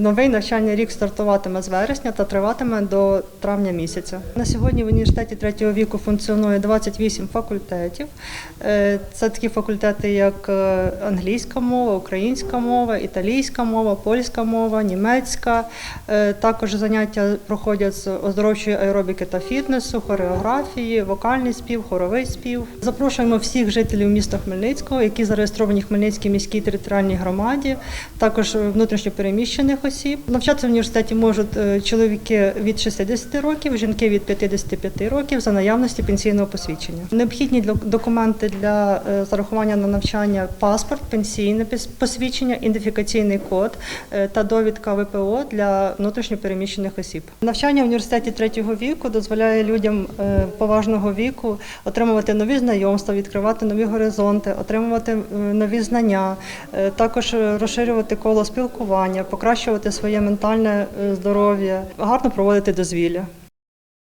Новий навчальний рік стартуватиме з вересня та триватиме до травня місяця. На сьогодні в університеті третього віку функціонує 28 факультетів. Е, Це такі факультети, як е, англійська мова, українська мова, італійська мова, польська мова, німецька. Е, Також заняття проходять з оздоровчої аеробіки та фітнесу, хореографії, вокальний спів, хоровий спів. Запрошуємо всіх жителів міста Хмельницького, які зареєстровані в Хмельницькій міській територіальній громаді, також внутрішньопереміщених осіб. Навчатися в університеті можуть е, чоловіки від 60 років, жінки від 55 років за наявності пенсійного посвідчення. Необхідні документи для е, зарахування на навчання паспорт, пенсійне посвідчення, ідентифікаційний код е, та довідка ВПО для внутрішньопереміщених осіб. Навчання в університеті третього віку дозволяє людям поважного віку отримувати нові знайомства, відкривати нові горизонти, отримувати нові знання, також розширювати коло спілкування, покращувати своє ментальне е, здоров'я, гарно проводити дозвілля.